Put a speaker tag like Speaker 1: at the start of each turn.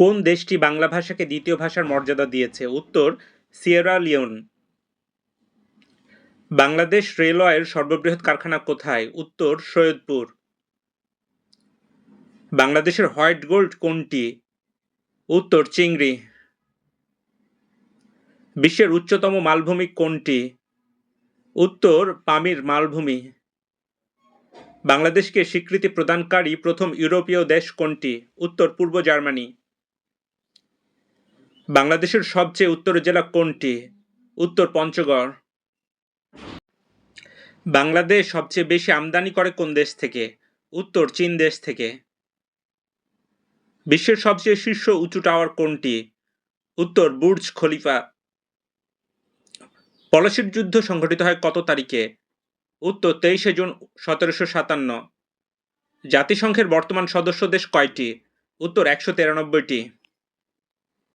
Speaker 1: কোন দেশটি বাংলা ভাষাকে দ্বিতীয় ভাষার মর্যাদা দিয়েছে? উত্তর, সিয়েরা লিওন। বাংলাদেশ রেলওয়ের সর্ববৃহৎ কারখানা কোথায়? উত্তর, সৈয়দপুর। বাংলাদেশের হোয়াইট গোল্ড কোনটি? উত্তর, চিংড়ি। বিশ্বের উচ্চতম মালভূমি কোনটি? উত্তর, পামির মালভূমি। বাংলাদেশকে স্বীকৃতি প্রদানকারী প্রথম ইউরোপীয় দেশ কোনটি? উত্তর, পূর্ব জার্মানি। বাংলাদেশের সবচেয়ে উত্তরের জেলা কোনটি? উত্তর পঞ্চগড়। বাংলাদেশ সবচেয়ে বেশি আমদানি করে কোন দেশ থেকে? উত্তর চীন দেশ থেকে। বিশ্বের সবচেয়ে শীর্ষ উঁচু টাওয়ার কোনটি? উত্তর বুর্জ খলিফা। পলাশির যুদ্ধ সংঘটিত হয় কত তারিখে? উত্তর তেইশে জুন সতেরোশো সাতান্ন। জাতিসংঘের বর্তমান সদস্য দেশ কয়টি? উত্তর একশো তিরানব্বইটি।